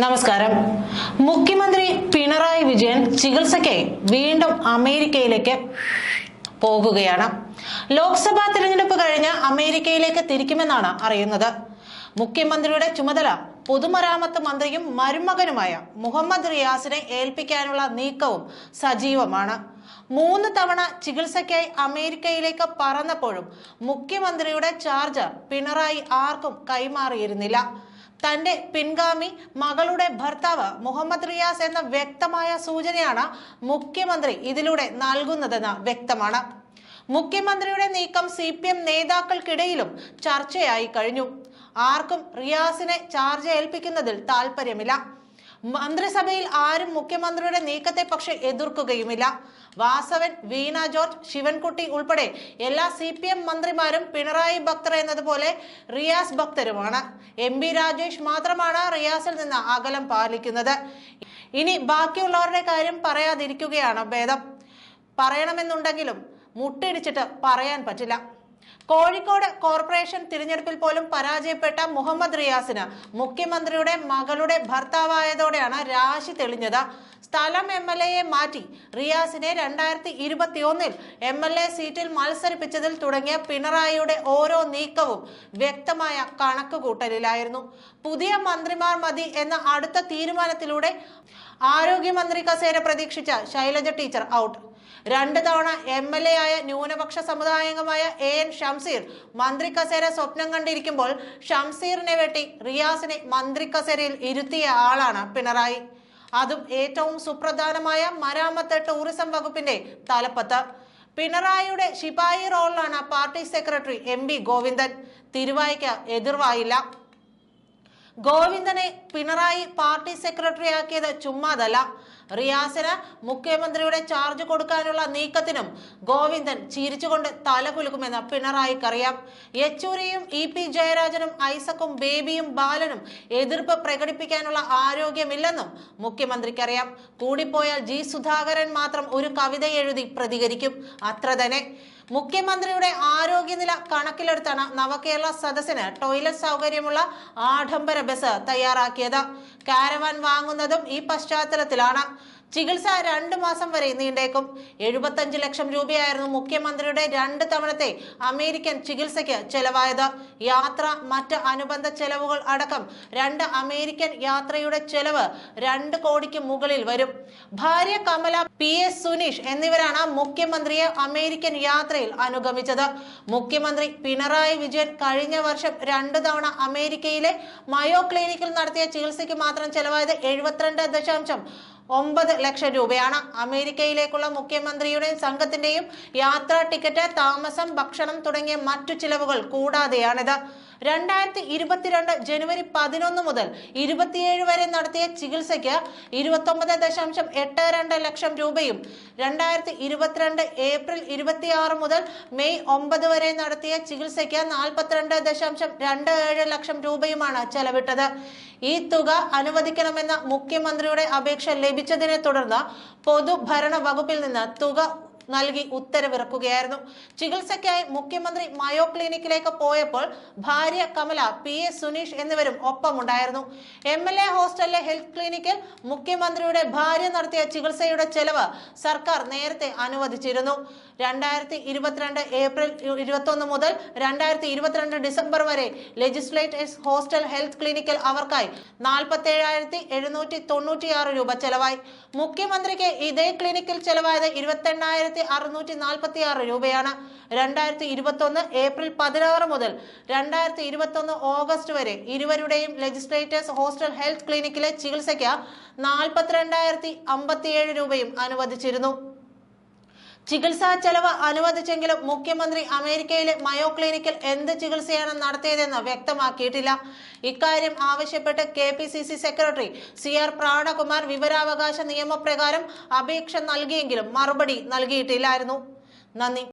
നമസ്കാരം. മുഖ്യമന്ത്രി പിണറായി വിജയൻ ചികിത്സയ്ക്കായി വീണ്ടും അമേരിക്കയിലേക്ക് പോകുകയാണ് ലോക്സഭാ തിരഞ്ഞെടുപ്പ് കഴിഞ്ഞ് അമേരിക്കയിലേക്ക് തിരിക്കുമെന്നാണ് അറിയുന്നത്. മുഖ്യമന്ത്രിയുടെ ചുമതല പൊതുമരാമത്ത് മന്ത്രിയും മരുമകനുമായ മുഹമ്മദ് റിയാസിനെ ഏൽപ്പിക്കാനുള്ള നീക്കവും സജീവമാണ്. മൂന്ന് തവണ ചികിത്സയ്ക്കായി അമേരിക്കയിലേക്ക് പറന്നപ്പോഴും മുഖ്യമന്ത്രിയുടെ ചാർജ് പിണറായി ആർക്കും കൈമാറിയിരുന്നില്ല. തന്റെ പിൻഗാമി മകളുടെ ഭർത്താവ് മുഹമ്മദ് റിയാസ് എന്ന വ്യക്തമായ സൂചനയാണ് മുഖ്യമന്ത്രി ഇതിലൂടെ നൽകുന്നതെന്ന് വ്യക്തമാണ്. മുഖ്യമന്ത്രിയുടെ നീക്കം സി പി എം നേതാക്കൾക്കിടയിലും ചർച്ചയായി കഴിഞ്ഞു. ആർക്കും റിയാസിനെ ചാർജ് ഏൽപ്പിക്കുന്നതിൽ താല്പര്യമില്ല മന്ത്രിസഭയിൽ ആരും മുഖ്യമന്ത്രിയുടെ നീക്കത്തെ പക്ഷെ എതിർക്കുകയുമില്ല. വാസവൻ വീണ ജോർജ് ശിവൻകുട്ടി ഉൾപ്പെടെ എല്ലാ സി പി എം മന്ത്രിമാരും പിണറായി ഭക്തർ എന്നതുപോലെ റിയാസ് ഭക്തരുമാണ്. എം ബി രാജേഷ് മാത്രമാണ് റിയാസിൽ നിന്ന് അകലം പാലിക്കുന്നത്. ഇനി ബാക്കിയുള്ളവരുടെ കാര്യം പറയാതിരിക്കുകയാണ് ഭേദം. പറയണമെന്നുണ്ടെങ്കിലും മുട്ടിടിച്ചിട്ട് പറയാൻ പറ്റില്ല. കോഴിക്കോട് കോർപ്പറേഷൻ തിരഞ്ഞെടുപ്പിൽ പോലും പരാജയപ്പെട്ട മുഹമ്മദ് റിയാസിന് മുഖ്യമന്ത്രിയുടെ മകളുടെ ഭർത്താവായതോടെയാണ് രാശി തെളിഞ്ഞത്. സ്ഥലം എം എൽ എയെ മാറ്റി റിയാസിനെ രണ്ടായിരത്തി ഇരുപത്തി ഒന്നിൽ എം എൽ എ സീറ്റിൽ മത്സരിപ്പിച്ചതിൽ തുടങ്ങിയ പിണറായിയുടെ ഓരോ നീക്കവും വ്യക്തമായ കണക്കുകൂട്ടലിലായിരുന്നു. പുതിയ മന്ത്രിമാർ മതി എന്ന അടുത്ത തീരുമാനത്തിലൂടെ ആരോഗ്യമന്ത്രി കസേര പ്രതീക്ഷിച്ച ശൈലജ ടീച്ചർ ഔട്ട്. രണ്ട് തവണ എം എൽ എ ആയ ന്യൂനപക്ഷ സമുദായംഗമായ എ എൻ ഷംസീർ മന്ത്രി കസേര സ്വപ്നം കണ്ടിരിക്കുമ്പോൾ ഷംസീറിനെ വെട്ടി റിയാസിനെ മന്ത്രി കസേരയിൽ ഇരുത്തിയ ആളാണ് പിണറായി. അതും ഏറ്റവും സുപ്രധാനമായ മരാമത്ത് ടൂറിസം വകുപ്പിന്റെ തലപ്പത്ത്. പിണറായിയുടെ ശിപായി റോളിലാണ് party secretary M B Govindan. തിരുവായ്ക്ക് എതിർവായില്ല. ഗോവിന്ദനെ പിണറായി പാർട്ടി സെക്രട്ടറി ആക്കിയത് ചുമ്മാതല്ല. റിയാസിന് മുഖ്യമന്ത്രിയുടെ ചാർജ് കൊടുക്കാനുള്ള നീക്കത്തിനും ഗോവിന്ദൻ ചിരിച്ചുകൊണ്ട് തലകുലുക്കുമെന്ന് പിണറായിക്കറിയാം യെച്ചൂരിയും ഇ പി ജയരാജനും ഐസക്കും ബേബിയും ബാലനും എതിർപ്പ് പ്രകടിപ്പിക്കാനുള്ള ആരോഗ്യമില്ലെന്നും മുഖ്യമന്ത്രിക്കറിയാം. കൂടിപ്പോയാൽ ജി സുധാകരൻ മാത്രം ഒരു കവിത എഴുതി പ്രതികരിക്കും. അത്ര തന്നെ. മുഖ്യമന്ത്രിയുടെ ആരോഗ്യനില കണക്കിലെടുത്താണ് നവകേരള സദസ്സിന് ടോയ്ലറ്റ് സൗകര്യമുള്ള ആഡംബര ബസ് തയ്യാറാക്കിയത്. കാരവാൻ വാങ്ങുന്നതും ഈ പശ്ചാത്തലത്തിലാണ്. ചികിത്സ രണ്ടു മാസം വരെ നീണ്ടേക്കും. എഴുപത്തഞ്ച് ലക്ഷം രൂപയായിരുന്നു മുഖ്യമന്ത്രിയുടെ രണ്ട് തവണത്തെ അമേരിക്കൻ ചികിത്സയ്ക്ക് ചെലവായത്. യാത്ര മറ്റ് അനുബന്ധ ചെലവുകൾ അടക്കം രണ്ട് അമേരിക്കൻ യാത്രയുടെ ചെലവ് രണ്ട് കോടിക്ക് മുകളിൽ വരും. ഭാര്യ കമല പി എസ് സുനീഷ് എന്നിവരാണ് മുഖ്യമന്ത്രിയെ അമേരിക്കൻ യാത്രയിൽ അനുഗമിച്ചത്. മുഖ്യമന്ത്രി പിണറായി വിജയൻ കഴിഞ്ഞ വർഷം രണ്ടു തവണ അമേരിക്കയിലെ മയോ ക്ലിനിക്കിൽ നടത്തിയ ചികിത്സയ്ക്ക് മാത്രം ചെലവായത് എഴുപത്തിരണ്ട് ദശാംശം ഒമ്പത് ലക്ഷം രൂപയാണ് അമേരിക്കയിലേക്കുള്ള മുഖ്യമന്ത്രിയുടെയും സംഘത്തിന്റെയും യാത്രാ ടിക്കറ്റ് താമസം ഭക്ഷണം തുടങ്ങിയ മറ്റു ചിലവുകൾ കൂടാതെയാണിത്. രണ്ടായിരത്തി ഇരുപത്തിരണ്ട് ജനുവരി പതിനൊന്ന് മുതൽ ഇരുപത്തിയേഴ് വരെ നടത്തിയ ചികിത്സയ്ക്ക് ഇരുപത്തൊമ്പത് ദശാംശം എട്ട് രണ്ട് ലക്ഷം രൂപയും രണ്ടായിരത്തി ഇരുപത്തിരണ്ട് ഏപ്രിൽ ഇരുപത്തിയാറ് മുതൽ മെയ് ഒമ്പത് വരെ നടത്തിയ ചികിത്സയ്ക്ക് നാൽപ്പത്തിരണ്ട് ദശാംശം രണ്ട് ഏഴ് ലക്ഷം രൂപയുമാണ് ചെലവിട്ടത്. ഈ തുക അനുവദിക്കണമെന്ന മുഖ്യമന്ത്രിയുടെ അപേക്ഷ ലഭിച്ചതിനെ തുടർന്ന് പൊതുഭരണ വകുപ്പിൽ നിന്ന് തുക നൽകി ഉത്തരവിറക്കുകയായിരുന്നു. ചികിത്സയ്ക്കായി മുഖ്യമന്ത്രി മയോ ക്ലിനിക്കിലേക്ക് പോയപ്പോൾ ഭാര്യ കമല പി എസ് സുനീഷ് എന്നിവരും ഒപ്പമുണ്ടായിരുന്നു. എം എൽ എ ഹോസ്റ്റലിലെ ഹെൽത്ത് ക്ലിനിക്കിൽ മുഖ്യമന്ത്രിയുടെ ഭാര്യ നടത്തിയ ചികിത്സയുടെ ചെലവ് സർക്കാർ നേരത്തെ അനുവദിച്ചിരുന്നു. രണ്ടായിരത്തി ഇരുപത്തിരണ്ട് ഏപ്രിൽ ഇരുപത്തൊന്ന് മുതൽ രണ്ടായിരത്തി ഇരുപത്തിരണ്ട് ഡിസംബർ വരെ ലെജിസ്ലേറ്റേഴ്സ് ഹോസ്റ്റൽ ഹെൽത്ത് ക്ലിനിക്കിൽ അവർക്കായി നാൽപ്പത്തി ഏഴായിരത്തി എഴുന്നൂറ്റി തൊണ്ണൂറ്റിയാറ് രൂപ ചെലവായി. മുഖ്യമന്ത്രിക്ക് ഇതേ ക്ലിനിക്കിൽ ചെലവായത് ഇരുപത്തെണ്ണായിരത്തി അറുന്നൂറ്റി നാൽപ്പത്തി ആറ് രൂപയാണ്. രണ്ടായിരത്തി ഇരുപത്തൊന്ന് ഏപ്രിൽ പതിനാറ് മുതൽ രണ്ടായിരത്തി ഇരുപത്തൊന്ന് ഓഗസ്റ്റ് വരെ ഇരുവരുടെയും ലെജിസ്ലേറ്റേഴ്സ് ഹോസ്റ്റൽ ഹെൽത്ത് ക്ലിനിക്കിലെ ചികിത്സയ്ക്ക് നാൽപ്പത്തിരണ്ടായിരത്തി അമ്പത്തിയേഴ് രൂപയും അനുവദിച്ചിരുന്നു. ചികിത്സാ ചെലവ് അനുവദിച്ചെങ്കിലും മുഖ്യമന്ത്രി അമേരിക്കയിലെ മയോ ക്ലിനിക്കിൽ എന്ത് ചികിത്സയാണ് നടത്തിയതെന്ന് വ്യക്തമാക്കിയിട്ടില്ല. ഇക്കാര്യം ആവശ്യപ്പെട്ട് K P C C secretary C R Pranakumar വിവരാവകാശ നിയമപ്രകാരം അപേക്ഷ നൽകിയെങ്കിലും മറുപടി നൽകിയിട്ടില്ലായിരുന്നു. നന്ദി.